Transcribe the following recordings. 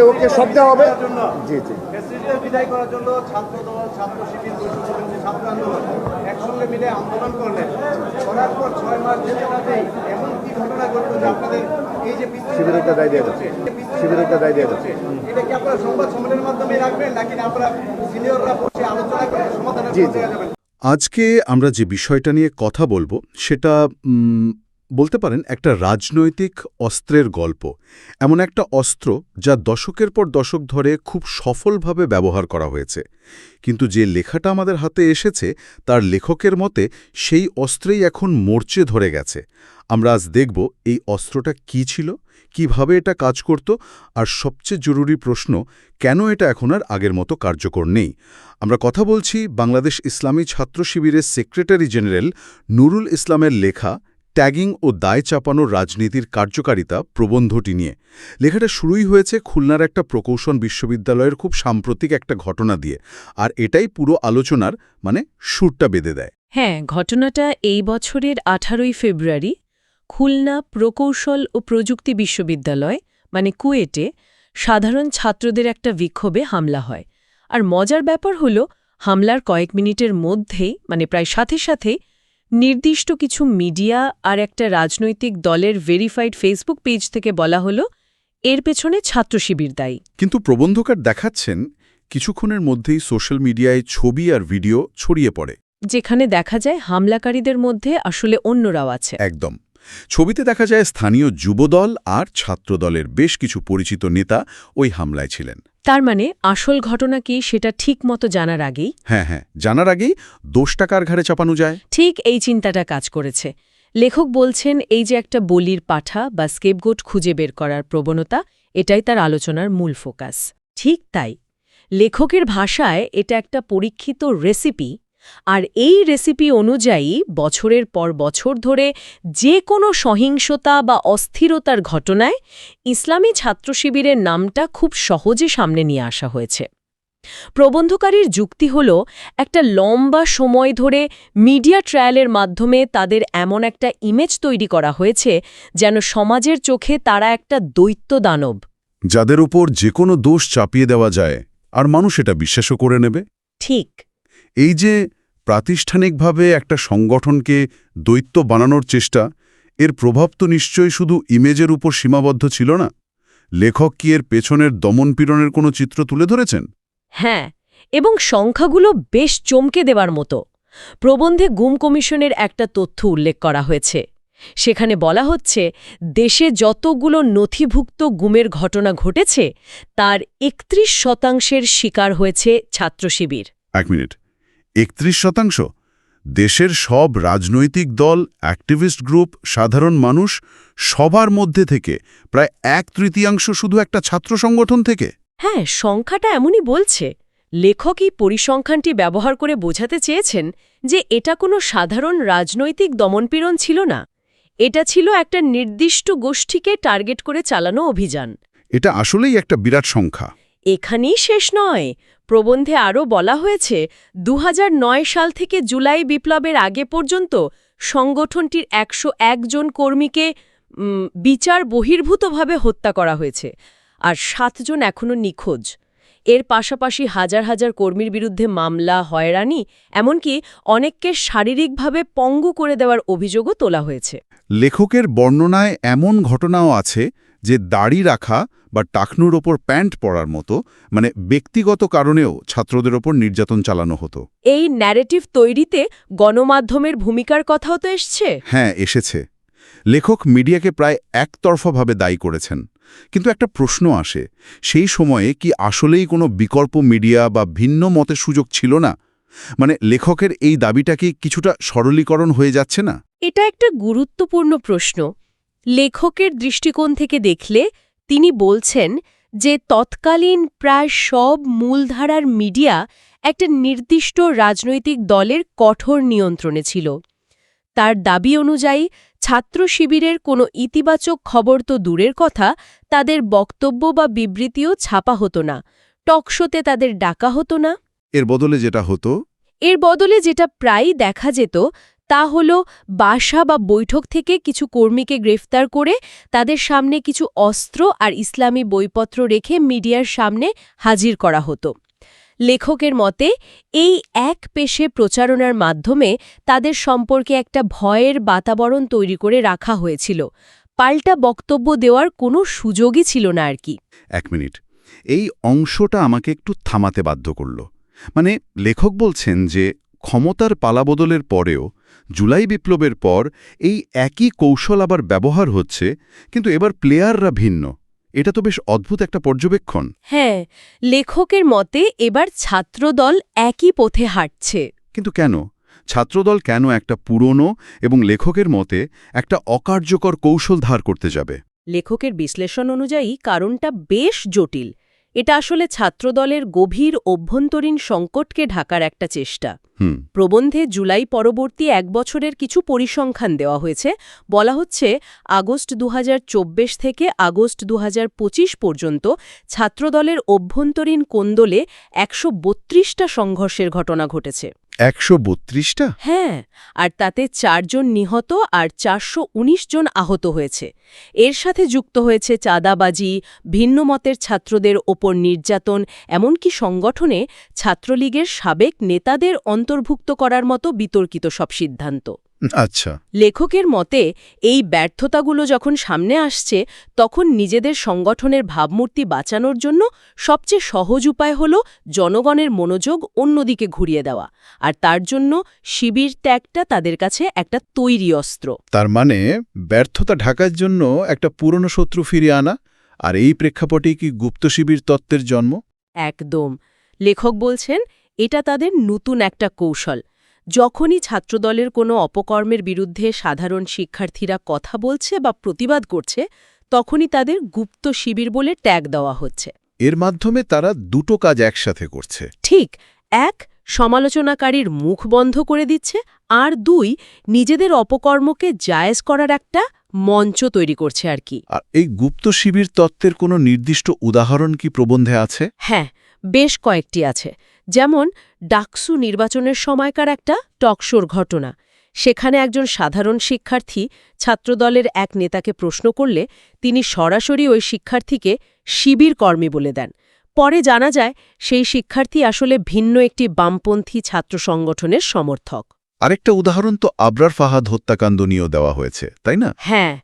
ওকে ওকে সব দেওয়া হবে। জি জি। বিদায় করার জন্য ছাত্র দল ছাত্র শিবির ছাত্র আন্দোলন একসঙ্গে মিলে আন্দোলন করলেন। করার পর ছয় মাস যেতে যেতেই এমন কি ঘটনা ঘটলো যে আপনাদের এই যে বিচ্ছিন্ন দায় দিয়ে যাচ্ছে শিবিরেরটা দায় দিয়ে যাচ্ছে এটা কি আপনারা সংবাদ সম্মেলনের মাধ্যমে রাখবেন নাকি আপনারা সিনিয়ররা বসে আলোচনা করে সমাধানের জি, জি। যাবেন? আজকে আমরা যে বিষয়টা নিয়ে কথা বলব সেটা বলতে পারেন একটা রাজনৈতিক অস্ত্রের গল্প, এমন একটা অস্ত্র যা দশকের পর দশক ধরে খুব সফলভাবে ব্যবহার করা হয়েছে। কিন্তু যে লেখাটা আমাদের হাতে এসেছে, তার লেখকের মতে সেই অস্ত্রেই এখন মোর্চে ধরে গেছে। আমরা আজ দেখব এই অস্ত্রটা কি ছিল, কীভাবে এটা কাজ করত, আর সবচেয়ে জরুরি প্রশ্ন, কেন এটা এখন আর আগের মতো কার্যকর নেই? আমরা কথা বলছি বাংলাদেশ ইসলামী ছাত্র শিবিরের সেক্রেটারি জেনারেল নুরুল ইসলামের লেখা ট্যাগিং ও দায় চাপানোর রাজনীতির কার্যকারিতা প্রবন্ধটি নিয়ে। লেখাটা শুরুই হয়েছে খুলনার একটা প্রকৌশল বিশ্ববিদ্যালয়ের খুব সাম্প্রতিক একটা ঘটনা দিয়ে। আর এটাই পুরো আলোচনার মানে সুরটা বেঁধে দেয়। হ্যাঁ ঘটনাটা এই বছরের আঠারোই ফেব্রুয়ারি খুলনা প্রকৌশল ও প্রযুক্তি বিশ্ববিদ্যালয় মানে কুয়েটে সাধারণ ছাত্রদের একটা বিক্ষোভে হামলা হয়। আর মজার ব্যাপার হল, হামলার কয়েক মিনিটের মধ্যেই মানে প্রায় সাথে সাথেই নির্দিষ্ট কিছু মিডিয়া আর একটা রাজনৈতিক দলের ভেরিফাইড ফেসবুক পেজ থেকে বলা হলো এর পেছনে ছাত্র শিবির দায়ী। কিন্তু প্রবন্ধকার দেখাচ্ছেন কিছুক্ষণের মধ্যেই সোশ্যাল মিডিয়ায় ছবি আর ভিডিও ছড়িয়ে পড়ে। যেখানে দেখা যায় হামলাকারীদের মধ্যে আসলে অন্যরাও আছে। একদম। ছবিতে দেখা যায় স্থানীয় যুবদল আর ছাত্রদলের বেশ কিছু পরিচিত নেতা ওই হামলায় ছিলেন। তার মানে আসল ঘটনা কি সেটা ঠিক মতো জানার আগেই? হ্যাঁ হ্যাঁ জানার আগেই দোষ টাকার ঘাড়ে চাপানো যায়? ঠিক এই চিন্তাটা কাজ করেছে। লেখক বলছেন এই যে একটা বলির পাঠা বা স্কেপগোট খুঁজে বের করার প্রবণতা এটাই তার আলোচনার মূল ফোকাস। ঠিক তাই। লেখকের ভাষায় এটা একটা পরীক্ষিত রেসিপি আর এই রেসিপি অনুযায়ী বছরের পর বছর ধরে যে কোনো সহিংসতা বা অস্থিরতার ঘটনায় ইসলামী ছাত্র শিবিরের নামটা খুব সহজে সামনে নিয়ে আসা হয়েছে। প্রবন্ধকারীর যুক্তি হল একটা লম্বা সময় ধরে মিডিয়া ট্রায়ালের মাধ্যমে তাদের এমন একটা ইমেজ তৈরি করা হয়েছে যেন সমাজের চোখে তারা একটা দৈত্য দানব। যাদের উপর যে কোনো দোষ চাপিয়ে দেওয়া যায় আর মানুষ এটা বিশ্বাসও করে নেবে। ঠিক। এই যে প্রাতিষ্ঠানিকভাবে একটা সংগঠনকে দৈত্য বানানোর চেষ্টা এর প্রভাব তো নিশ্চয়ই শুধু ইমেজের উপর সীমাবদ্ধ ছিল না? লেখক কি এর পেছনের দমনপীড়নের কোনো চিত্র তুলে ধরেছেন? হ্যাঁ এবং সংখ্যাগুলো বেশ চমকে দেওয়ার মতো। প্রবন্ধে গুম কমিশনের একটা তথ্য উল্লেখ করা হয়েছে। সেখানে বলা হচ্ছে দেশে যতগুলো নথিভুক্ত গুমের ঘটনা ঘটেছে তার একত্রিশ শতাংশের শিকার হয়েছে ছাত্র শিবির এক মিনিট। একত্রিশ শতাংশ। দেশের সব রাজনৈতিক দল অ্যাক্টিভিস্ট গ্রুপ সাধারণ মানুষ সবার মধ্যে থেকে প্রায় এক তৃতীয়াংশ শুধু একটা ছাত্র সংগঠন থেকে। হ্যাঁ সংখ্যাটা এমনই বলছে। লেখক এই পরিসংখ্যানটি ব্যবহার করে বোঝাতে চেয়েছেন যে এটা কোনো সাধারণ রাজনৈতিক দমনপীড়ন ছিল না। এটা ছিল একটা নির্দিষ্ট গোষ্ঠীকে টার্গেট করে চালানো অভিযান। এটা আসলেই একটা বিরাট সংখ্যা। এখানেই শেষ নয়। প্রবন্ধে আরও বলা হয়েছে দু হাজার নয় সাল থেকে জুলাই বিপ্লবের আগে পর্যন্ত সংগঠনটির একশো জন কর্মীকে বিচার বহির্ভূতভাবে হত্যা করা হয়েছে, আর সাতজন এখনও নিখোঁজ। এর পাশাপাশি হাজার হাজার কর্মীর বিরুদ্ধে মামলা, হয়রানি, এমনকি অনেককে শারীরিকভাবে পঙ্গু করে দেওয়ার অভিযোগও তোলা হয়েছে। লেখকের বর্ণনায় এমন ঘটনাও আছে যে দাড়ি রাখা বা টাকনুর ওপর প্যান্ট পরার মতো মানে ব্যক্তিগত কারণেও ছাত্রদের ওপর নির্যাতন চালানো হতো। এই ন্যারেটিভ তৈরিতে গণমাধ্যমের ভূমিকার কথাও তো এসছে? হ্যাঁ এসেছে। লেখক মিডিয়াকে প্রায় একতরফাভাবে দায়ী করেছেন। কিন্তু একটা প্রশ্ন আসে সেই সময়ে কি আসলেই কোনো বিকল্প মিডিয়া বা ভিন্ন মতের সুযোগ ছিল না? মানে লেখকের এই দাবিটা কি কিছুটা সরলীকরণ হয়ে যাচ্ছে না? এটা একটা গুরুত্বপূর্ণ প্রশ্ন। লেখকের দৃষ্টিকোণ থেকে দেখলে তিনি বলছেন যে তৎকালীন প্রায় সব মূলধারার মিডিয়া একটা নির্দিষ্ট রাজনৈতিক দলের কঠোর নিয়ন্ত্রণে ছিল। তার দাবি অনুযায়ী ছাত্র শিবিরের কোনো ইতিবাচক খবর তো দূরের কথা তাদের বক্তব্য বা বিবৃতিও ছাপা হতো না। টকশোতে তাদের ডাকা হতো না। এর বদলে যেটা হতো? এর বদলে যেটা প্রায়ই দেখা যেত তা হল, বাসা বা বৈঠক থেকে কিছু কর্মীকে গ্রেফতার করে তাদের সামনে কিছু অস্ত্র আর ইসলামী বইপত্র রেখে মিডিয়ার সামনে হাজির করা হতো। লেখকের মতে, এই এক পেশে প্রচারণার মাধ্যমে তাদের সম্পর্কে একটা ভয়ের বাতাবরণ তৈরি করে রাখা হয়েছিল। পাল্টা বক্তব্য দেওয়ার কোনো সুযোগই ছিল না আর কি। এক মিনিট। এই অংশটা আমাকে একটু থামাতে বাধ্য করল। মানে লেখক বলছেন যে ক্ষমতার পালাবদলের পরেও জুলাই বিপ্লবের পর এই একই কৌশল আবার ব্যবহার হচ্ছে কিন্তু এবার প্লেয়াররা ভিন্ন। এটা তো বেশ অদ্ভুত একটা পর্যবেক্ষণ। হ্যাঁ লেখকের মতে এবার ছাত্রদল একই পথে হাঁটছে। কিন্তু কেন? ছাত্রদল কেন একটা পুরনো এবং লেখকের মতে একটা অকার্যকর কৌশল ধার করতে যাবে? লেখকের বিশ্লেষণ অনুযায়ী কারণটা বেশ জটিল। এটা আসলে ছাত্রদলের গভীর অভ্যন্তরীণ সংকটকে ঢাকার একটা চেষ্টা। প্রবন্ধে জুলাই পরবর্তী এক বছরের কিছু পরিসংখ্যান দেওয়া হয়েছে। বলা হচ্ছে আগস্ট দুহাজার চব্বিশ থেকে আগস্ট দুহাজার পঁচিশ পর্যন্ত ছাত্রদলের অভ্যন্তরীণ কোন্দলে একশো বত্রিশটা সংঘর্ষের ঘটনা ঘটেছে। একশো বত্রিশটা? হ্যাঁ আর তাতে চারজন নিহত আর চারশো জন আহত হয়েছে। এর সাথে যুক্ত হয়েছে চাঁদাবাজি, ভিন্নমতের ছাত্রদের ওপর নির্যাতন, এমনকি সংগঠনে ছাত্রলীগের সাবেক নেতাদের অন্তর্ভুক্ত করার মতো বিতর্কিত সব সিদ্ধান্ত। আচ্ছা। লেখকের মতে এই ব্যর্থতাগুলো যখন সামনে আসছে তখন নিজেদের সংগঠনের ভাবমূর্তি বাঁচানোর জন্য সবচেয়ে সহজ উপায় হল জনগণের মনোযোগ অন্যদিকে ঘুরিয়ে দেওয়া। আর তার জন্য শিবির ত্যাগটা তাদের কাছে একটা তৈরি অস্ত্র। তার মানে ব্যর্থতা ঢাকার জন্য একটা পুরনো শত্রু ফিরিয়ে আনা আর এই প্রেক্ষাপটেই কি গুপ্ত শিবির তত্ত্বের জন্ম? একদম। লেখক বলছেন এটা তাদের নতুন একটা কৌশল। যখনই ছাত্রদলের কোনো অপকর্মের বিরুদ্ধে সাধারণ শিক্ষার্থীরা কথা বলছে বা প্রতিবাদ করছে তখনই তাদের গুপ্ত শিবির বলে ট্যাগ দেওয়া হচ্ছে। এর মাধ্যমে তারা দুটো কাজ একসাথে করছে। ঠিক এক সমালোচনাকারীর মুখ বন্ধ করে দিচ্ছে আর দুই নিজেদের অপকর্মকে জায়েজ করার একটা মঞ্চ তৈরি করছে আর কি। আর এই গুপ্ত শিবির তত্ত্বের কোনো নির্দিষ্ট উদাহরণ কি প্রবন্ধে আছে? হ্যাঁ বেশ কয়েকটি আছে। যেমন ডাকসু নির্বাচনের সময়কার একটা টকশোর ঘটনা। সেখানে একজন সাধারণ শিক্ষার্থী ছাত্রদলের এক নেতাকে প্রশ্ন করলে তিনি সরাসরি ওই শিক্ষার্থীকে শিবির কর্মী বলে দেন। পরে জানা যায় সেই শিক্ষার্থী আসলে ভিন্ন একটি বামপন্থী ছাত্র সংগঠনের সমর্থক। আরেকটা উদাহরণ তো আবরার ফাহাদ হত্যাকাণ্ড নিয়েও দেওয়া হয়েছে তাই না? হ্যাঁ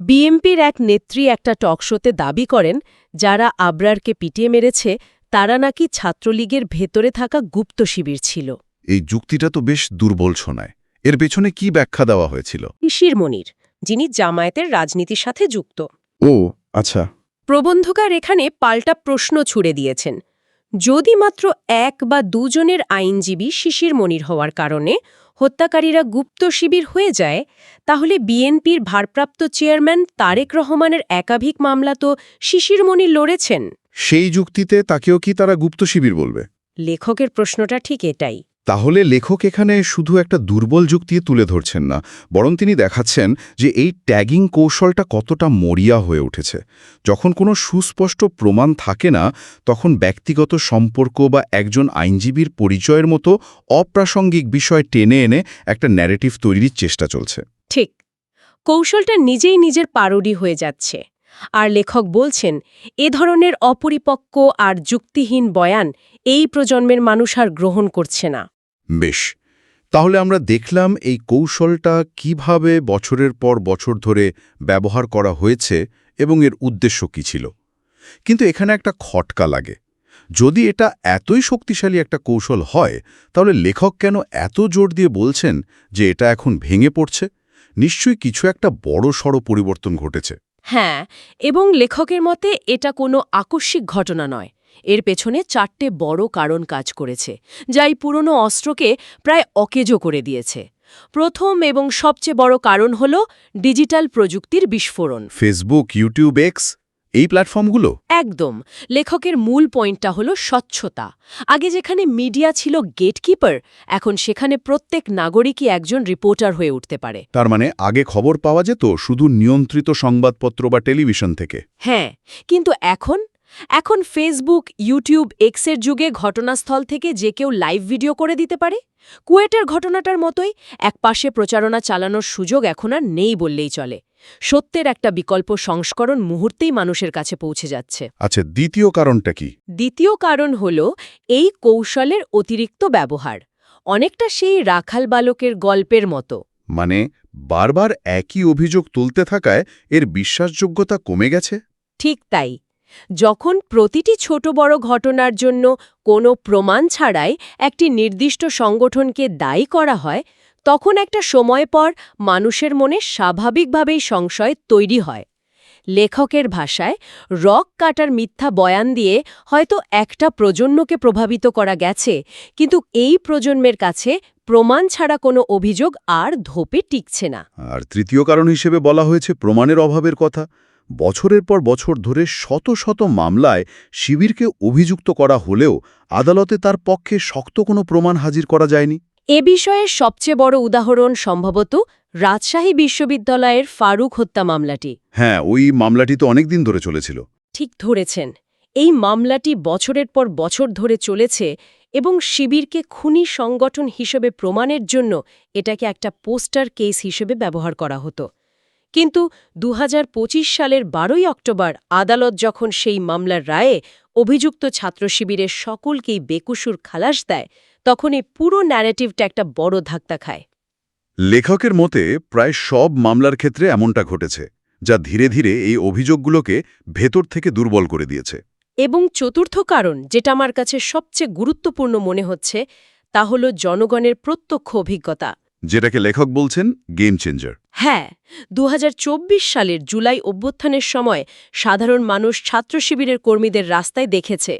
বিএমপির এক নেত্রী একটা টকশোতে দাবি করেন যারা আবরারকে পিটিয়ে মেরেছে তারা নাকি ছাত্রলীগের ভেতরে থাকা গুপ্ত শিবির ছিল। এই যুক্তিটা তো বেশ দুর্বল শোনায়। এর পেছনে কি ব্যাখ্যা দেওয়া হয়েছিল? ইশির মনির যিনি জামায়াতের রাজনীতির সাথে যুক্ত। ও আচ্ছা। প্রবন্ধকার এখানে পাল্টা প্রশ্ন ছুড়ে দিয়েছেন। যদি মাত্র এক বা দুজনের আইনজীবী শিশির মনির হওয়ার কারণে হত্যাকারীরা গুপ্ত শিবির হয়ে যায় তাহলে বিএনপির ভারপ্রাপ্ত চেয়ারম্যান তারেক রহমানের একাধিক মামলা তো শিশির মনির লড়েছেন। সেই যুক্তিতে তাকেও কি তারা গুপ্ত শিবির বলবে? লেখকের প্রশ্নটা ঠিক এটাই। তাহলে লেখক এখানে শুধু একটা দুর্বল যুক্তি তুলে ধরছেন না বরং তিনি দেখাচ্ছেন যে এই ট্যাগিং কৌশলটা কতটা মরিয়া হয়ে উঠেছে। যখন কোনো সুস্পষ্ট প্রমাণ থাকে না তখন ব্যক্তিগত সম্পর্ক বা একজন আইনজীবীর পরিচয়ের মতো অপ্রাসঙ্গিক বিষয় টেনে এনে একটা ন্যারেটিভ তৈরির চেষ্টা চলছে। ঠিক। কৌশলটা নিজেই নিজের পারোডি হয়ে যাচ্ছে। আর লেখক বলছেন, এ ধরনের অপরিপক্ক আর যুক্তিহীন বয়ান এই প্রজন্মের মানুষ আর গ্রহণ করছে না। বেশ, তাহলে আমরা দেখলাম এই কৌশলটা কীভাবে বছরের পর বছর ধরে ব্যবহার করা হয়েছে এবং এর উদ্দেশ্য কী ছিল। কিন্তু এখানে একটা খটকা লাগে। যদি এটা এতই শক্তিশালী একটা কৌশল হয়, তাহলে লেখক কেন এত জোর দিয়ে বলছেন যে এটা এখন ভেঙে পড়ছে? নিশ্চয়ই কিছু একটা বড় সড় পরিবর্তন ঘটেছে। হ্যাঁ এবং লেখকের মতে এটা কোনো আকস্মিক ঘটনা নয়। এর পেছনে চারটে বড় কারণ কাজ করেছে, যাই পুরনো অস্ত্রকে প্রায় অকেজো করে দিয়েছে। প্রথম এবং সবচেয়ে বড় কারণ হল ডিজিটাল প্রযুক্তির বিস্ফোরণ। ফেসবুক ইউটিউব এক্স এই প্ল্যাটফর্মগুলো? একদম। লেখকের মূল পয়েন্টটা হলো স্বচ্ছতা। আগে যেখানে মিডিয়া ছিল গেটকিপার এখন সেখানে প্রত্যেক নাগরিকই একজন রিপোর্টার হয়ে উঠতে পারে। তার মানে আগে খবর পাওয়া যেত শুধু নিয়ন্ত্রিত সংবাদপত্র বা টেলিভিশন থেকে? হ্যাঁ কিন্তু এখন? এখন ফেসবুক ইউটিউব এক্সের যুগে ঘটনাস্থল থেকে যে কেউ লাইভ ভিডিও করে দিতে পারে? কুয়েটের ঘটনাটার মতোই একপাশে প্রচারণা চালানোর সুযোগ এখন আর নেই বললেই চলে। সত্যের একটা বিকল্প সংস্করণ মুহূর্তেই মানুষের কাছে পৌঁছে যাচ্ছে। আচ্ছা দ্বিতীয় কারণটা কি? দ্বিতীয় কারণ হল এই কৌশলের অতিরিক্ত ব্যবহার। অনেকটা সেই রাখাল বালকের গল্পের মতো। মানে বারবার একই অভিযোগ তুলতে থাকায় এর বিশ্বাসযোগ্যতা কমে গেছে? ঠিক তাই। যখন প্রতিটি ছোট বড় ঘটনার জন্য কোনো প্রমাণ ছাড়াই একটি নির্দিষ্ট সংগঠনকে দায়ী করা হয় তখন একটা সময় পর মানুষের মনে স্বাভাবিকভাবেই সংশয় তৈরি হয়। লেখকের ভাষায় রক কাটার মিথ্যা বয়ান দিয়ে হয়তো একটা প্রজন্মকে প্রভাবিত করা গেছে, কিন্তু এই প্রজন্মের কাছে প্রমাণ ছাড়া কোনো অভিযোগ আর ধোপে টিকছে না। আর তৃতীয় কারণ হিসেবে বলা হয়েছে প্রমাণের অভাবের কথা। বছরের পর বছর ধরে শত শত মামলায় শিবিরকে অভিযুক্ত করা হলেও আদালতে তার পক্ষে শক্ত কোনো প্রমাণ হাজির করা যায়নি। এ বিষয়ে সবচেয়ে বড় উদাহরণ সম্ভবত রাজশাহী বিশ্ববিদ্যালয়ের ফারুক হত্যা মামলাটি। হ্যাঁ ওই মামলাটি তো অনেক দিন ধরে চলেছিল। ঠিক ধরেছেন। এই মামলাটি বছরের পর বছর ধরে চলেছে এবং শিবিরকে খুনি সংগঠন হিসেবে প্রমাণের জন্য এটাকে একটা পোস্টার কেস হিসেবে ব্যবহার করা হতো। কিন্তু দু হাজার পঁচিশ সালের বারোই অক্টোবর আদালত যখন সেই মামলার রায়ে অভিযুক্ত ছাত্র শিবিরের সকলকেই বেকুসুর খালাস দেয় তখন এই পুরো ন্যারেটিভটা একটা বড় ধাক্কা খায়। লেখকের মতে প্রায় সব মামলার ক্ষেত্রে এমনটা ঘটেছে যা ধীরে ধীরে এই অভিযোগগুলোকে ভেতর থেকে দুর্বল করে দিয়েছে। এবং চতুর্থ কারণ যেটা আমার কাছে সবচেয়ে গুরুত্বপূর্ণ মনে হচ্ছে তা হল জনগণের প্রত্যক্ষ অভিজ্ঞতা। যেটাকে লেখক বলছেন গেম চেঞ্জার হ্যাঁ দু হাজার চব্বিশ সালের জুলাই অভ্যুত্থানের সময় সাধারণ মানুষ ছাত্র শিবিরের কর্মীদের রাস্তায় দেখেছে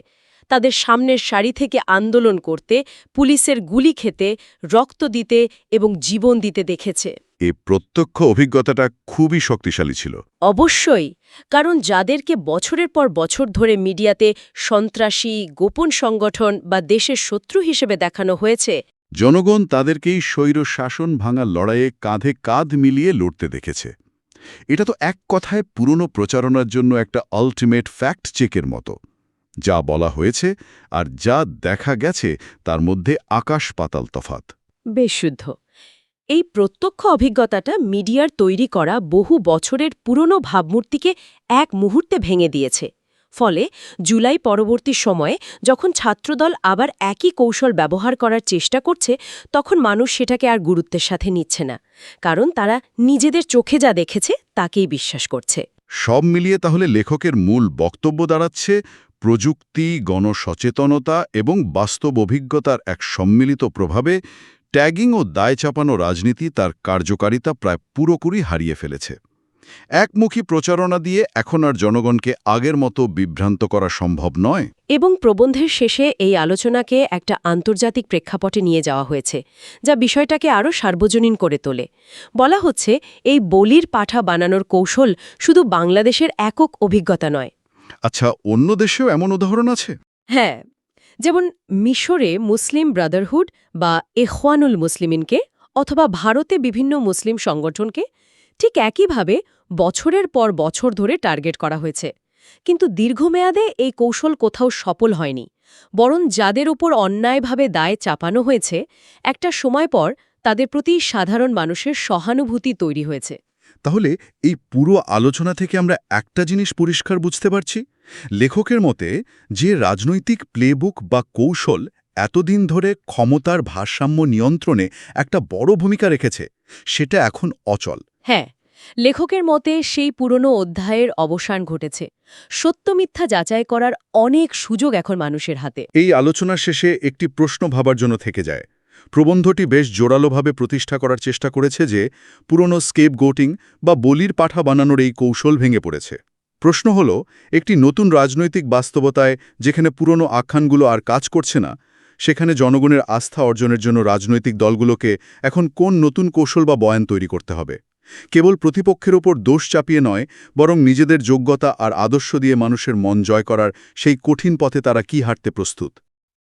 তাদের সামনের সারি থেকে আন্দোলন করতে পুলিশের গুলি খেতে রক্ত দিতে এবং জীবন দিতে দেখেছে। এই প্রত্যক্ষ অভিজ্ঞতাটা খুবই শক্তিশালী ছিল। অবশ্যই কারণ যাদেরকে বছরের পর বছর ধরে মিডিয়াতে সন্ত্রাসী গোপন সংগঠন বা দেশের শত্রু হিসেবে দেখানো হয়েছে জনগণ তাদেরকেই স্বৈর শাসন ভাঙার লড়াইয়ে কাঁধে কাঁধ মিলিয়ে লড়তে দেখেছে। এটা তো এক কথায় পুরনো প্রচারণার জন্য একটা আলটিমেট ফ্যাক্ট চেকের মতো। যা বলা হয়েছে আর যা দেখা গেছে তার মধ্যে আকাশ পাতাল তফাত বেশ শুদ্ধ। এই প্রত্যক্ষ অভিজ্ঞতাটা মিডিয়ার তৈরি করা বহু বছরের পুরনো ভাবমূর্তিকে এক মুহূর্তে ভেঙে দিয়েছে। ফলে জুলাই পরবর্তী সময়ে যখন ছাত্রদল আবার একই কৌশল ব্যবহার করার চেষ্টা করছে তখন মানুষ সেটাকে আর গুরুত্বের সাথে নিচ্ছে না। কারণ তারা নিজেদের চোখে যা দেখেছে তাকেই বিশ্বাস করছে। সব মিলিয়ে তাহলে লেখকের মূল বক্তব্য দাঁড়াচ্ছে প্রযুক্তি, গণসচেতনতা এবং বাস্তব অভিজ্ঞতার এক সম্মিলিত প্রভাবে ট্যাগিং ও দায় চাপানো রাজনীতি তার কার্যকারিতা প্রায় পুরোপুরি হারিয়ে ফেলেছে। একমুখী প্রচারণা দিয়ে এখন আর জনগণকে আগের মতো বিভ্রান্ত করা সম্ভব নয়। এবং প্রবন্ধের শেষে এই আলোচনাকে একটা আন্তর্জাতিক প্রেক্ষাপটে নিয়ে যাওয়া হয়েছে, যা বিষয়টাকে আরও সার্বজনীন করে তোলে। বলা হচ্ছে, এই বলির পাঠা বানানোর কৌশল শুধু বাংলাদেশের একক অভিজ্ঞতা নয়। আচ্ছা অন্য দেশেও এমন উদাহরণ আছে? হ্যাঁ যেমন মিশরে মুসলিম ব্রাদারহুড বা এখওয়ানুল মুসলিমিনকে অথবা ভারতে বিভিন্ন মুসলিম সংগঠনকে ঠিক একইভাবে বছরের পর বছর ধরে টার্গেট করা হয়েছে। কিন্তু দীর্ঘমেয়াদে এই কৌশল কোথাও সফল হয়নি, বরং যাদের উপর অন্যায়ভাবে দায় চাপানো হয়েছে, একটা সময় পর তাদের প্রতি সাধারণ মানুষের সহানুভূতি তৈরি হয়েছে। তাহলে এই পুরো আলোচনা থেকে আমরা একটা জিনিস পরিষ্কার বুঝতে পারছি? লেখকের মতে যে রাজনৈতিক প্লেবুক বা কৌশল এতদিন ধরে ক্ষমতার ভারসাম্য নিয়ন্ত্রণে একটা বড় ভূমিকা রেখেছে সেটা এখন অচল। হ্যাঁ লেখকের মতে সেই পুরনো অধ্যায়ের অবসান ঘটেছে। সত্য মিথ্যা যাচাই করার অনেক সুযোগ এখন মানুষের হাতে। এই আলোচনার শেষে একটি প্রশ্ন ভাবার জন্য থেকে যায়। প্রবন্ধটি বেশ জোরালোভাবে প্রতিষ্ঠা করার চেষ্টা করেছে যে পুরনো স্কেপ গোটিং বা বলির পাঠা বানানোর এই কৌশল ভেঙে পড়েছে। প্রশ্ন হল, একটি নতুন রাজনৈতিক বাস্তবতায় যেখানে পুরনো আখ্যানগুলো আর কাজ করছে না, সেখানে জনগণের আস্থা অর্জনের জন্য রাজনৈতিক দলগুলোকে এখন কোন নতুন কৌশল বা বয়ান তৈরি করতে হবে? কেবল প্রতিপক্ষের ওপর দোষ চাপিয়ে নয়, বরং নিজেদের যোগ্যতা আর আদর্শ দিয়ে মানুষের মন জয় করার সেই কঠিন পথে তারা কি হাঁটতে প্রস্তুত?